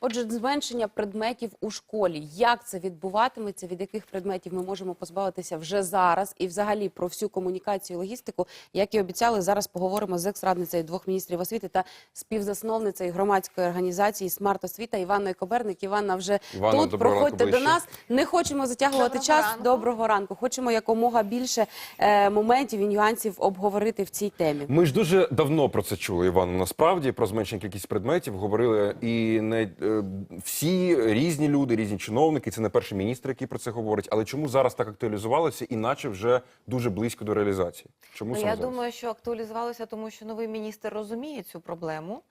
Отже, зменшення предметів у школі. Як це відбуватиметься? Від яких предметів ми можемо позбавитися вже зараз? І, взагалі, про всю комунікацію і логістику, як і обіцяли, зараз поговоримо з екс-радницею двох міністрів освіти та співзасновницею громадської організації Смарт Освіта Іванною Коберник. Іванна вже Іванна, тут. Проходьте ранку до нас. Не хочемо затягувати Доброго час. ранку. Доброго ранку. Хочемо якомога більше е, моментів і нюансів обговорити в цій темі. Ми ж дуже давно про це чули, Івано. Насправді про зменшення кількість предметів говорили і не всі різні люди, різні чиновники. Це не перший міністр, який про це говорить. Але чому зараз так актуалізувалося, іначе вже дуже близько до реалізації? Чому Ну, я зараз? думаю, що актуалізувалося, тому що новий міністр розуміє цю проблему.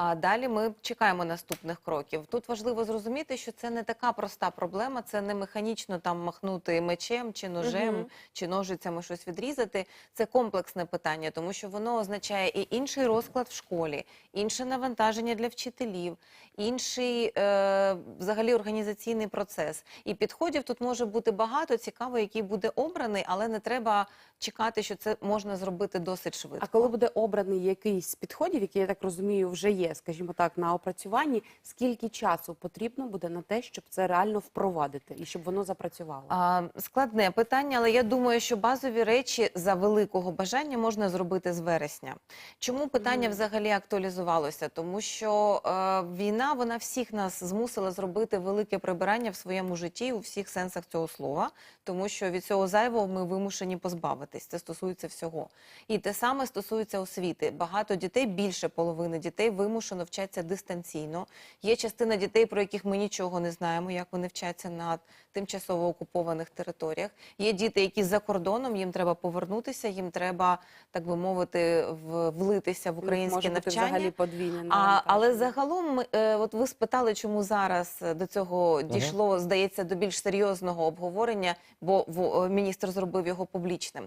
А далі ми чекаємо наступних кроків. Тут важливо зрозуміти, що це не така проста проблема, це не механічно там махнути мечем чи ножем, Мгм. чи ножицями щось відрізати. Це комплексне питання, тому що воно означає і інший розклад в школі, інше навантаження для вчителів, інший е, взагалі організаційний процес. І підходів тут може бути багато. Цікаво, який буде обраний, але не треба чекати, що це можна зробити досить швидко. А коли буде обраний якийсь з підходів, який я так розумію, вже є, скажімо так, на опрацюванні, скільки часу потрібно буде на те, щоб це реально впровадити і щоб воно запрацювало? А, складне питання, але я думаю, що базові речі за великого бажання можна зробити з вересня. Чому питання взагалі актуалізувалося? Тому що е, війна вона всіх нас змусила зробити велике прибирання в своєму житті у всіх сенсах цього слова, тому що від цього зайвого ми вимушені позбавитись. Це стосується всього. І те саме стосується освіти. Багато дітей, більше половини дітей, вимушено вчаться дистанційно. Є частина дітей, про яких ми нічого не знаємо, як вони вчаться на тимчасово окупованих територіях. Є діти, які за кордоном, їм треба повернутися, їм треба, так би мовити, влитися в українське Може бути взагалі подвійне А, але загалом, ми, е, от ви спитали, чому зараз до цього дійшло, здається, до більш серйозного обговорення, бо в- е, міністр зробив його публічним.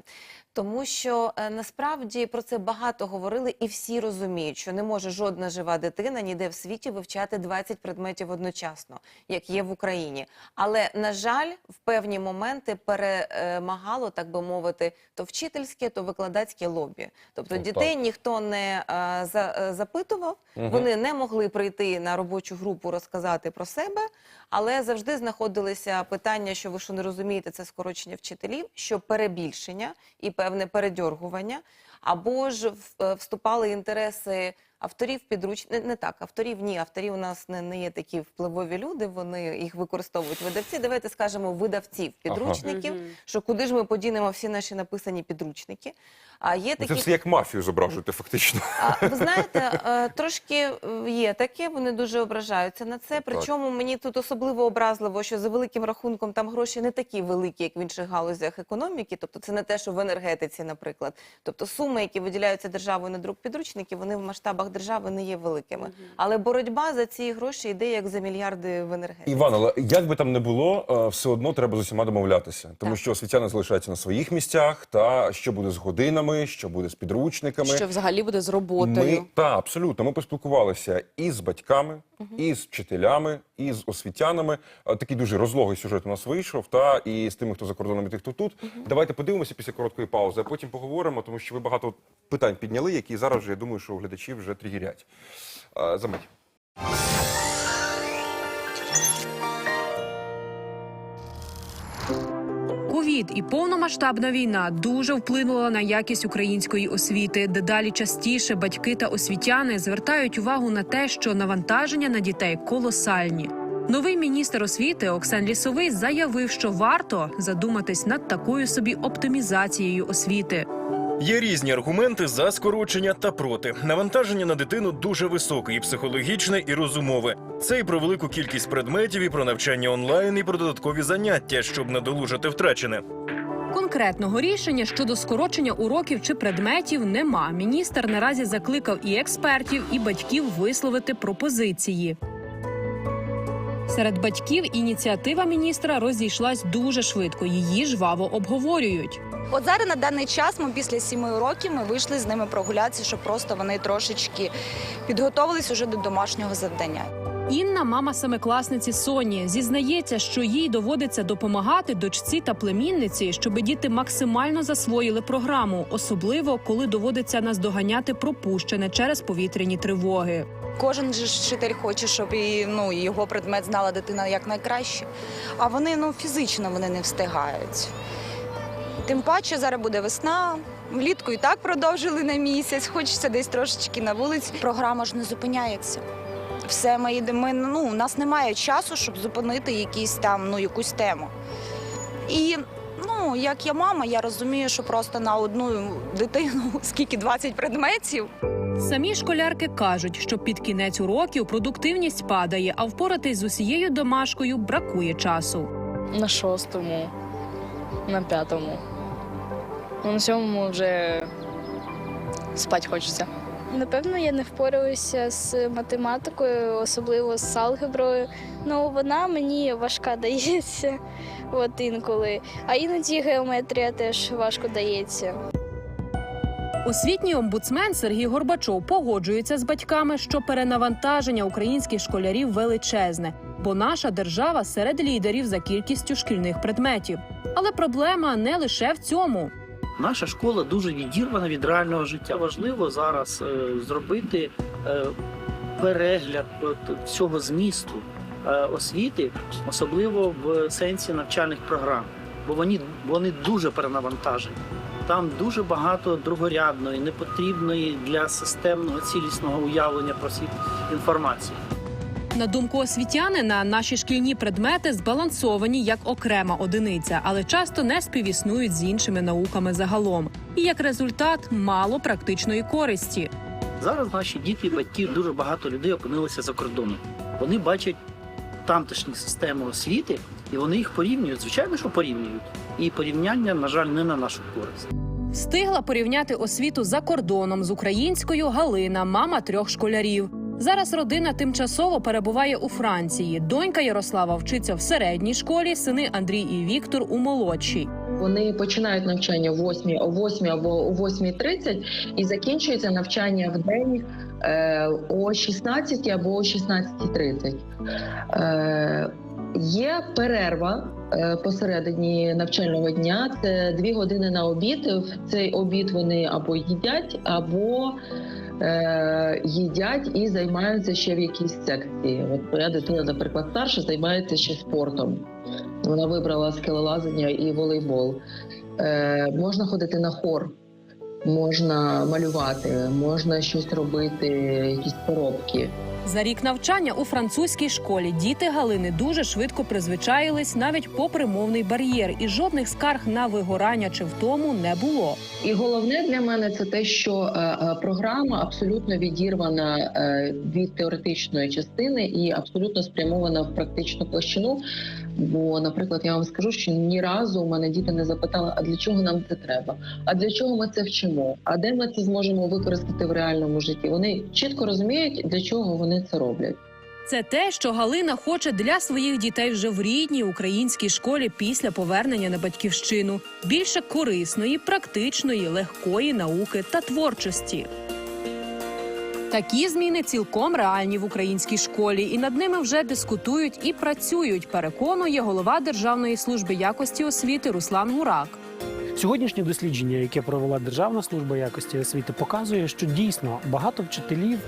Тому що е, насправді про це багато говорили, і всі розуміють, що не може жодна жива дитина ніде в світі вивчати 20 предметів одночасно, як є в Україні. Але на жаль, в певні моменти перемагало, так би мовити, то вчительське, то викладацьке лобі. Тобто Ну, дітей так. ніхто не е, за, е, запитував, Мгм. вони не могли прийти на робочу групу розказати про себе, але завжди знаходилися питання, що ви що не розумієте, це скорочення вчителів, що перебільшення і певне передьоргування, або ж е, вступали інтереси авторів підруч... не, не так, авторів ні, авторів у нас не, не є такі впливові люди, вони їх використовують видавці. Давайте скажемо видавців підручників, Мгм. що куди ж ми подінемо всі наші написані підручники. А є Ну, такі Це все як мафію зображуєте, фактично. а, ви знаєте, е, трошки е, є таке, вони дуже ображаються на це. Причому мені тут особливо образливо, що за великим рахунком там гроші не такі великі, як в інших галузях економіки. Тобто це не те, що в енергетиці, наприклад. Тобто суми, які виділяються державою на друк підручників, вони в масштабах держави не є великими. Але боротьба за ці гроші йде як за мільярди в енергетиці. Іван, але як би там не було, е, все одно треба з усіма домовлятися, тому Так. що освітяни залишаються на своїх місцях. Та що буде з годинами, що буде з підручниками. що взагалі буде з роботою? Ми та абсолютно. Ми поспілкувалися і з батьками, і з вчителями, і з освітянами. Е, Такий дуже розлогий сюжет у нас вийшов. Та і з тими, хто за кордоном, і тих, хто тут. Давайте подивимося після короткої паузи, а потім поговоримо, тому що ви багато питань підняли, які зараз вже я думаю, що глядачі вже тригірять. Е, За мить. Ковід і повномасштабна війна дуже вплинула на якість української освіти. Дедалі частіше батьки та освітяни звертають увагу на те, що навантаження на дітей колосальні. Новий міністр освіти Оксан Лісовий заявив, що варто задуматись над такою собі оптимізацією освіти. Є різні аргументи за скорочення та проти. Навантаження на дитину дуже високе, і психологічне, і розумове. Це і про велику кількість предметів, і про навчання онлайн, і про додаткові заняття, щоб надолужити втрачене. Конкретного рішення щодо скорочення уроків чи предметів нема. Міністр наразі закликав і експертів, і батьків висловити пропозиції. Серед батьків ініціатива міністра розійшлась дуже швидко. Її жваво обговорюють. От зараз на даний час ми після сіми років ми вийшли з ними прогулятися, щоб просто вони трошечки підготовились уже до домашнього завдання. Інна, мама семикласниці Соні, зізнається, що їй доводиться допомагати дочці та племінниці, щоб діти максимально засвоїли програму, особливо коли доводиться наздоганяти пропущене через повітряні тривоги. Кожен же вчитель хоче, щоб і, ну, його предмет знала дитина якнайкраще. А вони ну, фізично вони не встигають. Тим паче зараз буде весна. Влітку і так продовжили на місяць, хочеться десь трошечки на вулиці. Програма ж не зупиняється. Все ми йдемо. Ну, у нас немає часу, щоб зупинити якісь там, ну, якусь тему. І ну, як я мама, я розумію, що просто на одну дитину скільки 20 предметів. Самі школярки кажуть, що під кінець уроків продуктивність падає, а впоратись з усією домашкою бракує часу. на шостому, на п'ятому. Ну, на сьомому вже спать хочеться. Напевно, я не впораюся з математикою, особливо з алгеброю. Ну, вона мені важка дається от інколи. А іноді геометрія теж важко дається. Освітній омбудсмен Сергій Горбачов погоджується з батьками, що перенавантаження українських школярів величезне, бо наша держава серед лідерів за кількістю шкільних предметів. Але проблема не лише в цьому. Наша школа дуже відірвана від реального життя. Важливо зараз е, зробити е, перегляд всього змісту е, освіти, особливо в сенсі навчальних програм, бо вони, вони дуже перенавантажені. Там дуже багато другорядної, непотрібної для системного цілісного уявлення про світ інформації. На думку освітянина, наші шкільні предмети збалансовані як окрема одиниця, але часто не співіснують з іншими науками загалом. І як результат мало практичної користі. Зараз наші діти і батьки дуже багато людей опинилися за кордоном. Вони бачать тамтешні системи освіти, і вони їх порівнюють. Звичайно, що порівнюють. І порівняння, на жаль, не на нашу користь. Встигла порівняти освіту за кордоном з українською Галина, мама трьох школярів. Зараз родина тимчасово перебуває у Франції. Донька Ярослава вчиться в середній школі, сини Андрій і Віктор у молодшій. Вони починають навчання о 8, о 8 або о 8.30 і закінчується навчання в день е, о 16 або о 16.30. Е, є перерва е, посередині навчального дня. Це дві години на обід. В цей обід вони або їдять, або е, їдять і займаються ще в якійсь секції. От моя дитина, наприклад, старша, займається ще спортом. Вона вибрала скелелазання і волейбол. Е, можна ходити на хор, можна малювати, можна щось робити, якісь поробки. За рік навчання у французькій школі діти Галини дуже швидко призвичаїлись навіть попри мовний бар'єр, і жодних скарг на вигорання чи втому не було. І головне для мене це те, що е, е, програма абсолютно відірвана е, від теоретичної частини і абсолютно спрямована в практичну площину. Бо, наприклад, я вам скажу, що ні разу у мене діти не запитали, а для чого нам це треба? А для чого ми це вчимо? А де ми це зможемо використати в реальному житті? Вони чітко розуміють, для чого вони це роблять. Це те, що Галина хоче для своїх дітей вже в рідній українській школі після повернення на батьківщину. Більше корисної, практичної, легкої науки та творчості. Такі зміни цілком реальні в українській школі, і над ними вже дискутують і працюють. Переконує голова Державної служби якості освіти Руслан Гурак. Сьогоднішнє дослідження, яке провела Державна служба якості освіти, показує, що дійсно багато вчителів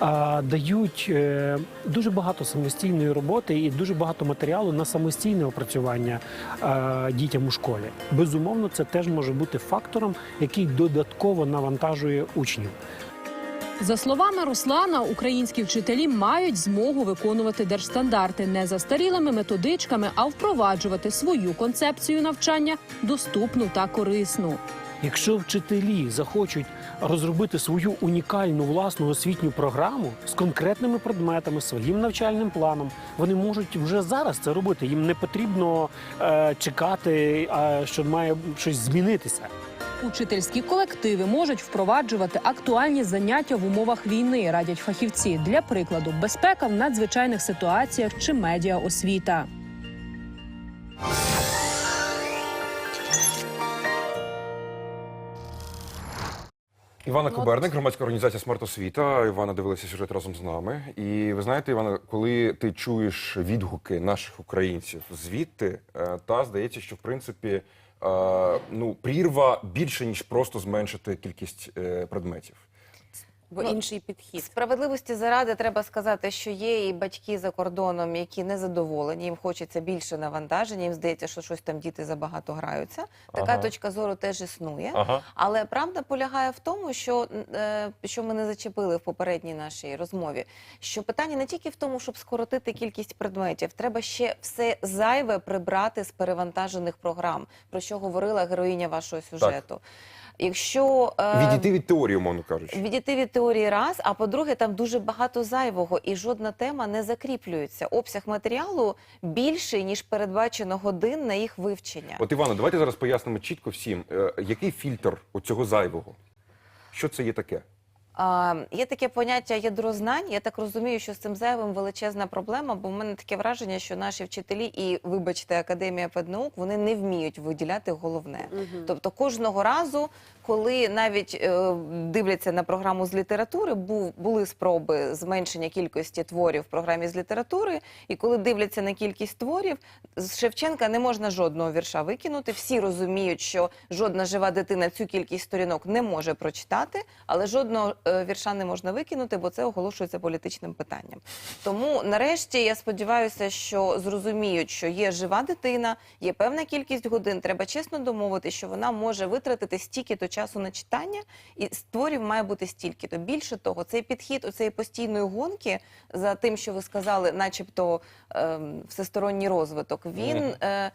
а, дають е, дуже багато самостійної роботи і дуже багато матеріалу на самостійне опрацювання а, дітям у школі. Безумовно, це теж може бути фактором, який додатково навантажує учнів. За словами Руслана, українські вчителі мають змогу виконувати держстандарти не застарілими методичками, а впроваджувати свою концепцію навчання доступну та корисну. Якщо вчителі захочуть розробити свою унікальну власну освітню програму з конкретними предметами, своїм навчальним планом, вони можуть вже зараз це робити. Їм не потрібно е, чекати, е, що має щось змінитися. Учительські колективи можуть впроваджувати актуальні заняття в умовах війни, радять фахівці. Для прикладу, безпека в надзвичайних ситуаціях чи медіаосвіта. Івана Ну, Коберник, громадська організація Смарт Освіта. Івана дивилася сюжет разом з нами. І ви знаєте, Івана, коли ти чуєш відгуки наших українців звідти, е, та здається, що в принципі ну прірва більше ніж просто зменшити кількість е, предметів. Бо Ну, інший підхід. Справедливості заради треба сказати, що є і батьки за кордоном, які не задоволені, їм хочеться більше навантаження, їм здається, що щось там діти забагато граються. Така Ага. точка зору теж існує. Ага. Але правда полягає в тому, що, е, що ми не зачепили в попередній нашій розмові, що питання не тільки в тому, щоб скоротити кількість предметів, треба ще все зайве прибрати з перевантажених програм, про що говорила героїня вашого сюжету. Якщо е, Відійти від теорії, умовно кажучи. Відійти від теорії раз, а по-друге, там дуже багато зайвого, і жодна тема не закріплюється. Обсяг матеріалу більший, ніж передбачено годин на їх вивчення. От Івана, давайте зараз пояснимо чітко всім, е, який фільтр оцього зайвого. Що це є таке? Є таке поняття ядро знань. Я так розумію, що з цим зайвим величезна проблема, бо в мене таке враження, що наші вчителі і, вибачте, академія педнаук вони не вміють виділяти головне. Угу. Тобто кожного разу, коли навіть е, дивляться на програму з літератури, були спроби зменшення кількості творів в програмі з літератури, і коли дивляться на кількість творів, з Шевченка не можна жодного вірша викинути. Всі розуміють, що жодна жива дитина цю кількість сторінок не може прочитати, але жодного е, вірша не можна викинути, бо це оголошується політичним питанням. Тому нарешті я сподіваюся, що зрозуміють, що є жива дитина, є певна кількість годин. Треба чесно домовити, що вона може витратити стільки-то часу на читання, і творів має бути стільки-то. Більше того, цей підхід оцеї постійної гонки за тим, що ви сказали, начебто ем, всесторонній розвиток, він. Е,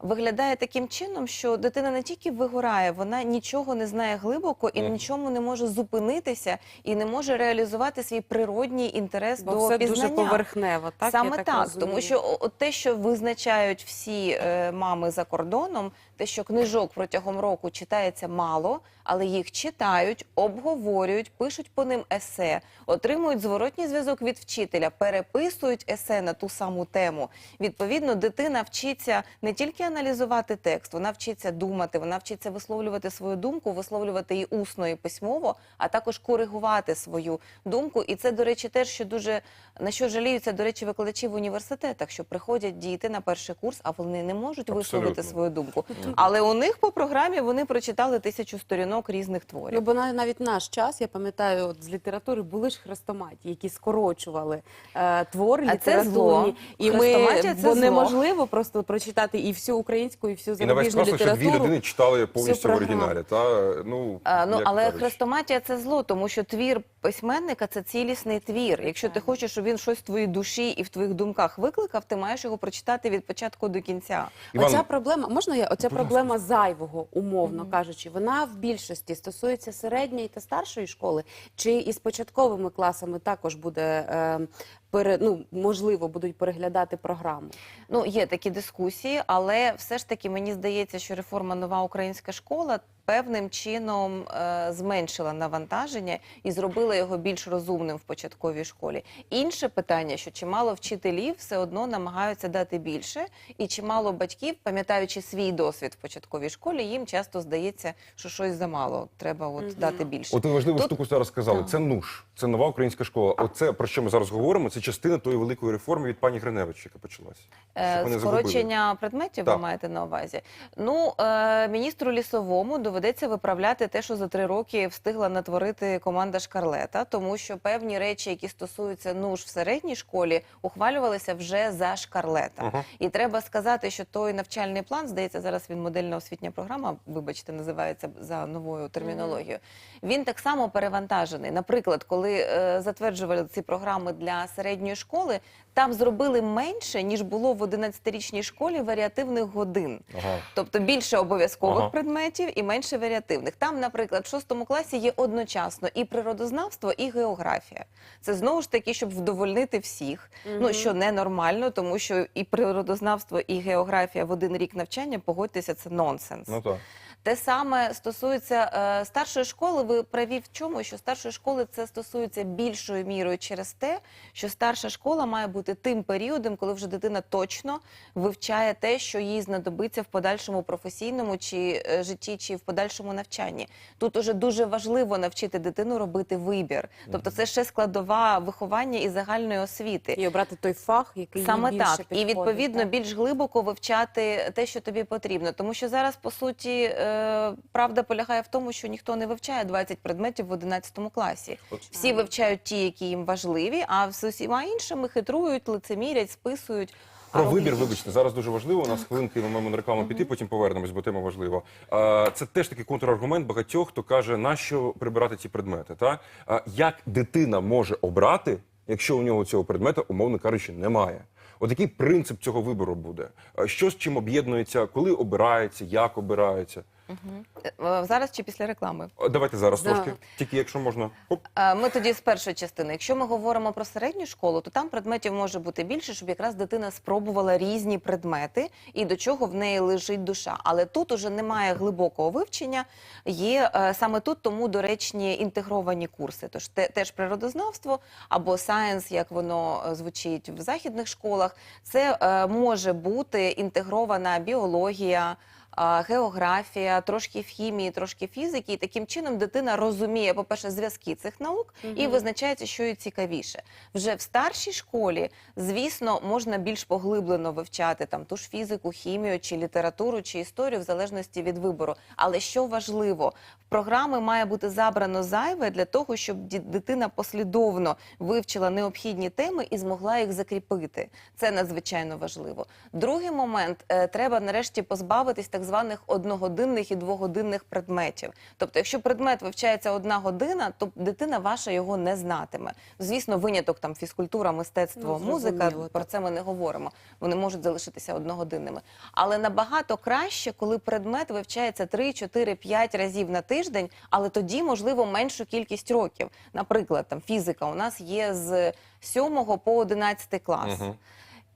Виглядає таким чином, що дитина не тільки вигорає, вона нічого не знає глибоко і Мгм. нічому не може зупинитися і не може реалізувати свій природній інтерес Бо до все пізнання. дуже поверхнево, так? Саме я так, так, тому що от те, що визначають всі е, мами за кордоном, те, що книжок протягом року читається мало, але їх читають, обговорюють, пишуть по ним есе, отримують зворотній зв'язок від вчителя, переписують есе на ту саму тему. Відповідно, дитина вчиться не тільки аналізувати текст, вона вчиться думати, вона вчиться висловлювати свою думку, висловлювати її усно і письмово, а також коригувати свою думку. І це, до речі, теж що дуже на що жаліються, до речі, викладачі в університетах, що приходять діти на перший курс, а вони не можуть висловити свою думку. Але у них по програмі вони прочитали тисячу сторінок різних творів. Ну, бо на- навіть наш час, я пам'ятаю, от з літератури були ж хрестоматії, які скорочували е, твори А це літературні. зло. І ми, Хрестоматія це бо зло. неможливо просто прочитати і всю українську, і всю І на весь зарубіжну що дві літературу. людини читали повністю в програму. оригіналі. Та, ну, А, ну, як але кажуть. хрестоматія це зло, тому що твір письменника це цілісний твір. Якщо ти хочеш, щоб він щось в твоїй душі і в твоїх думках викликав, ти маєш його прочитати від початку до кінця. Іван, Оця проблема, можна я? Оця. Проблема зайвого, умовно кажучи, вона в більшості стосується середньої та старшої школи, чи із початковими класами також буде е, пере, ну, можливо, будуть переглядати програму. Ну, є такі дискусії, але все ж таки мені здається, що реформа нова українська школа певним чином е, зменшила навантаження і зробила його більш розумним в початковій школі. Інше питання, що чимало вчителів все одно намагаються дати більше, і чимало батьків, пам'ятаючи свій досвід в початковій школі, їм часто здається, що щось замало, треба от Мгм. дати більше. От ви важливу Тут- штуку зараз сказали. Так. Це НУШ, це нова українська школа. Оце про що ми зараз говоримо. Це частина тої великої реформи від пані Гриневич, яка почалася. Е. Скорочення предметів ви маєте на увазі. Ну, е, міністру лісовому доведеться виправляти те, що за три роки встигла натворити команда Шкарлета, тому що певні речі, які стосуються нуж в середній школі, ухвалювалися вже за Шкарлета. Ага. І треба сказати, що той навчальний план, здається, зараз він модельна освітня програма, вибачте, називається за новою термінологією. Він так само перевантажений. Наприклад, коли е, затверджували ці програми для середньої школи, там зробили менше ніж було в 11-річній школі варіативних годин. Ага. Тобто більше обов'язкових Ага. предметів і менше варіативних. Там, наприклад, в шостому класі є одночасно і природознавство, і географія. Це знову ж таки, щоб вдовольнити всіх. Ну що ненормально, тому що і природознавство, і географія в один рік навчання, погодьтеся, це нонсенс. Ну так. Те саме стосується е, старшої школи. Ви праві в чому? Що старшої школи це стосується більшою мірою через те, що старша школа має бути тим періодом, коли вже дитина точно вивчає те, що їй знадобиться в подальшому професійному чи е, житті, чи в подальшому навчанні. Тут уже дуже важливо навчити дитину робити вибір. Тобто, це ще складова виховання і загальної освіти. І обрати той фах, який Саме їй більше так, і відповідно так? більш глибоко вивчати те, що тобі потрібно. Тому що зараз, по суті, е, правда полягає в тому, що ніхто не вивчає 20 предметів в 11 класі. Всі вивчають ті, які їм важливі, а з усіма іншими хитрують, лицемірять, списують. Про вибір, вибачте, зараз дуже важливо. У нас хвилинки ми маємо на рекламу піти, потім повернемось, бо тема важлива. Це теж такий контраргумент багатьох, хто каже, нащо прибирати ці предмети. Та? Як дитина може обрати, якщо у нього цього предмета, умовно кажучи, немає? От який принцип цього вибору буде? Що з чим об'єднується, коли обирається, як обирається? Е, Зараз чи після реклами? Давайте зараз Да. трошки, тільки якщо можна. Оп. Е, Ми тоді з першої частини. Якщо ми говоримо про середню школу, то там предметів може бути більше, щоб якраз дитина спробувала різні предмети і до чого в неї лежить душа. Але тут уже немає глибокого вивчення. Є е, саме тут тому доречні інтегровані курси. Тож те, теж природознавство або сайенс, як воно е, звучить в західних школах, це е, може бути інтегрована біологія. Географія, трошки в хімії, трошки фізики, і таким чином дитина розуміє, по-перше, зв'язки цих наук і визначається, що їй цікавіше. Вже в старшій школі, звісно, можна більш поглиблено вивчати там ту ж фізику, хімію, чи літературу, чи історію, в залежності від вибору. Але що важливо, в програми має бути забрано зайве для того, щоб дитина послідовно вивчила необхідні теми і змогла їх закріпити. Це надзвичайно важливо. Другий момент е, треба нарешті позбавитись так званих одногодинних і двогодинних предметів. Тобто, якщо предмет вивчається одна година, то дитина ваша його не знатиме. Звісно, виняток там фізкультура, мистецтво, Ну, музика. Про це ми не говоримо. Вони можуть залишитися одногодинними. Але набагато краще, коли предмет вивчається 3, 4, 5 разів на тиждень, але тоді, можливо, меншу кількість років. Наприклад, там фізика у нас є з 7 по 11 клас. Мгм.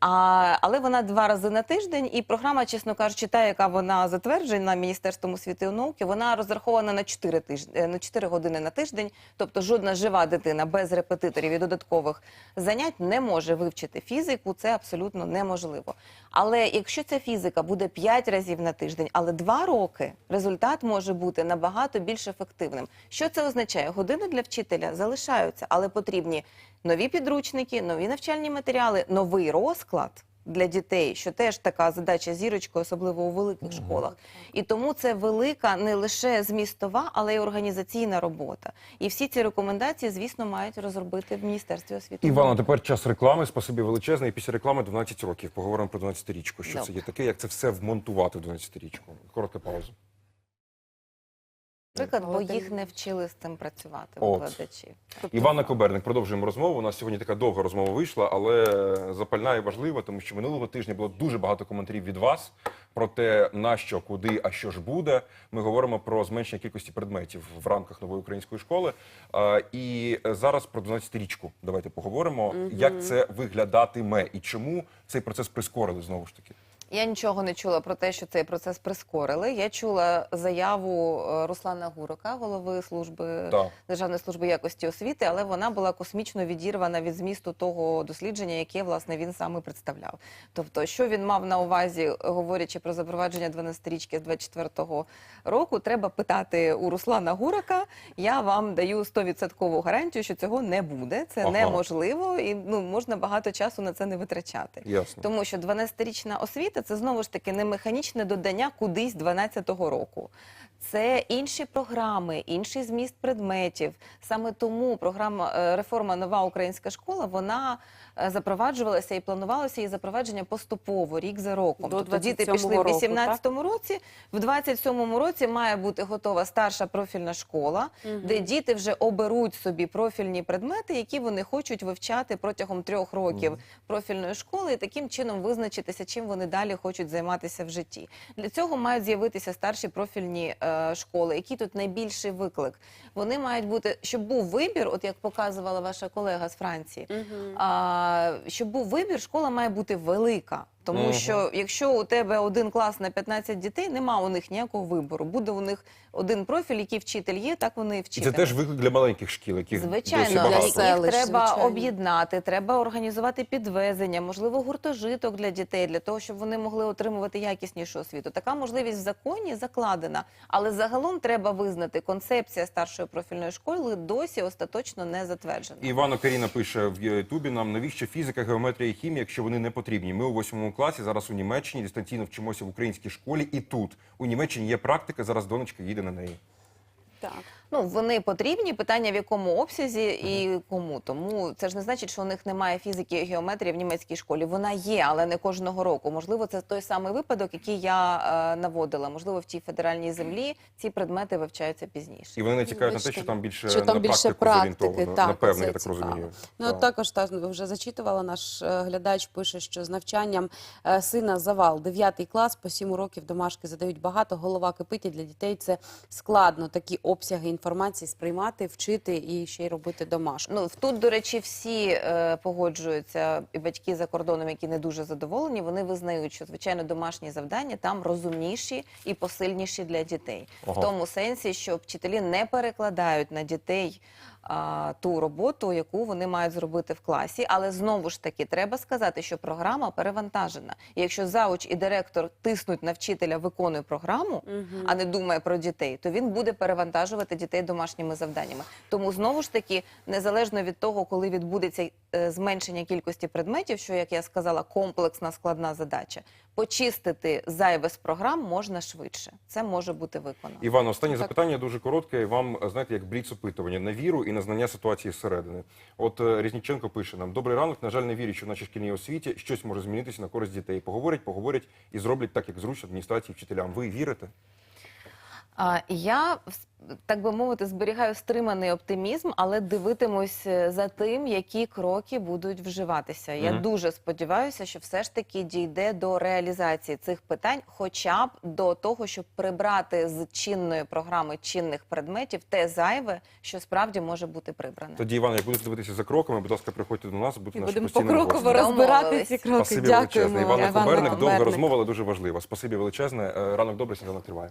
А, але вона два рази на тиждень, і програма, чесно кажучи, та, яка вона затверджена Міністерством освіти і науки, вона розрахована на 4, тижні, на 4 години на тиждень. Тобто жодна жива дитина без репетиторів і додаткових занять не може вивчити фізику. Це абсолютно неможливо. Але якщо ця фізика буде 5 разів на тиждень, але 2 роки, результат може бути набагато більш ефективним. Що це означає? Години для вчителя залишаються, але потрібні нові підручники, нові навчальні матеріали, новий розклад. Для дітей, що теж така задача зірочкою, особливо у великих школах, і тому це велика не лише змістова, але й організаційна робота. І всі ці рекомендації, звісно, мають розробити в міністерстві освіти. Івана, тепер час реклами. Спасибі величезне. І після реклами 12 років. Поговоримо про 12-річку. Що це є таке, як це все вмонтувати в 12-річку? Коротка пауза. Наприклад, бо їх не вчили з цим працювати От. викладачі. Івана Коберник, продовжуємо розмову. У нас сьогодні така довга розмова вийшла, але запальна і важлива, тому що минулого тижня було дуже багато коментарів від вас про те, на що, куди, а що ж буде. Ми говоримо про зменшення кількості предметів в рамках нової української школи. А, І зараз про 12-річку давайте поговоримо, як це виглядатиме і чому цей процес прискорили знову ж таки. Я нічого не чула про те, що цей процес прискорили. Я чула заяву е, Руслана Гурока, голови служби Так. Державної служби якості освіти, але вона була космічно відірвана від змісту того дослідження, яке власне він саме представляв. Тобто, що він мав на увазі, говорячи про запровадження 12-річки з 24-го року, треба питати у Руслана Гурока. Я вам даю 100% гарантію, що цього не буде. Це Ага. неможливо, і ну можна багато часу на це не витрачати. Ясно. Тому що 12-річна освіта це знову ж таки не механічне додання кудись 12-го року. Це інші програми, інший зміст предметів. Саме тому програма е, реформа Нова українська школа вона е, запроваджувалася і планувалося її запровадження поступово, рік за роком. До тобто діти 27-го пішли в року, 18-му році, в 27-му році має бути готова старша профільна школа, де діти вже оберуть собі профільні предмети, які вони хочуть вивчати протягом трьох років профільної школи, і таким чином визначитися, чим вони далі хочуть займатися в житті. Для цього мають з'явитися старші профільні е, школи. Який тут найбільший виклик? Вони мають бути, щоб був вибір, от як показувала ваша колега з Франції. А, щоб був вибір, школа має бути велика. Тому Мгм. що якщо у тебе один клас на 15 дітей, нема у них ніякого вибору. Буде у них один профіль, який вчитель є, так вони і І це теж виклик для маленьких шкіл, яких досі Звичайно, багато. їх треба звичайно. об'єднати, треба організувати підвезення, можливо, гуртожиток для дітей, для того, щоб вони могли отримувати якіснішу освіту. Така можливість в законі закладена, але загалом треба визнати, концепція старшої профільної школи досі остаточно не затверджена. Івано Каріна пише в Ютубі нам, навіщо фізика, геометрія і хімія, якщо вони не потрібні. Ми у восьмому класі зараз у Німеччині дистанційно вчимося в українській школі, і тут у Німеччині є практика. Зараз донечка їде на неї. Так. Ну, вони потрібні, питання в якому обсязі і кому. Тому це ж не значить, що у них немає фізики і геометрії в німецькій школі. Вона є, але не кожного року. Можливо, це той самий випадок, який я е, наводила. Можливо, в тій федеральній землі ці предмети вивчаються пізніше. І вони натякають на те, що там більше що там на більше практики, так, Напевно, я так цікаво. розумію. Ну Так. також та вже зачитувала. Наш е, глядач пише, що з навчанням е, сина завал, 9 клас по 7 років домашки задають багато. Голова кипить і для дітей. Це складно такі обсяги інформації сприймати, вчити і ще й робити домашку. Ну тут, до речі, всі е, погоджуються, і батьки за кордоном, які не дуже задоволені, вони визнають, що звичайно домашні завдання там розумніші і посильніші для дітей, в тому сенсі, що вчителі не перекладають на дітей. А, Ту роботу, яку вони мають зробити в класі, але знову ж таки треба сказати, що програма перевантажена. І якщо зауч і директор тиснуть на вчителя, виконує програму, Мгм. а не думає про дітей, то він буде перевантажувати дітей домашніми завданнями. Тому знову ж таки, незалежно від того, коли відбудеться е, зменшення кількості предметів, що як я сказала, комплексна складна задача, почистити зайве з програм можна швидше. Це може бути виконано. Іван, останнє Так. запитання дуже коротке. Вам знаєте, як бліц опитування на віру і на знання ситуації зсередини. От е, Різніченко пише нам: добрий ранок. На жаль, не вірю, що в нашій шкільній освіті щось може змінитися на користь дітей. Поговорять, поговорять і зроблять так, як зручно адміністрації вчителям. Ви вірите? А, я, так би мовити, зберігаю стриманий оптимізм, але дивитимусь е, за тим, які кроки будуть вживатися. Я Мгм. дуже сподіваюся, що все ж таки дійде до реалізації цих питань, хоча б до того, щоб прибрати з чинної програми чинних предметів те зайве, що справді може бути прибране. Тоді, Іван, як будете дивитися за кроками, будь ласка, приходьте до нас, будьте І нашим будемо покроково розбирати ці кроки. Спасибі Дякуємо. величезне. Івана Коберник, довга розмова, але дуже важлива. Спасибі величезне. Е, Ранок добрий, сніданок триває.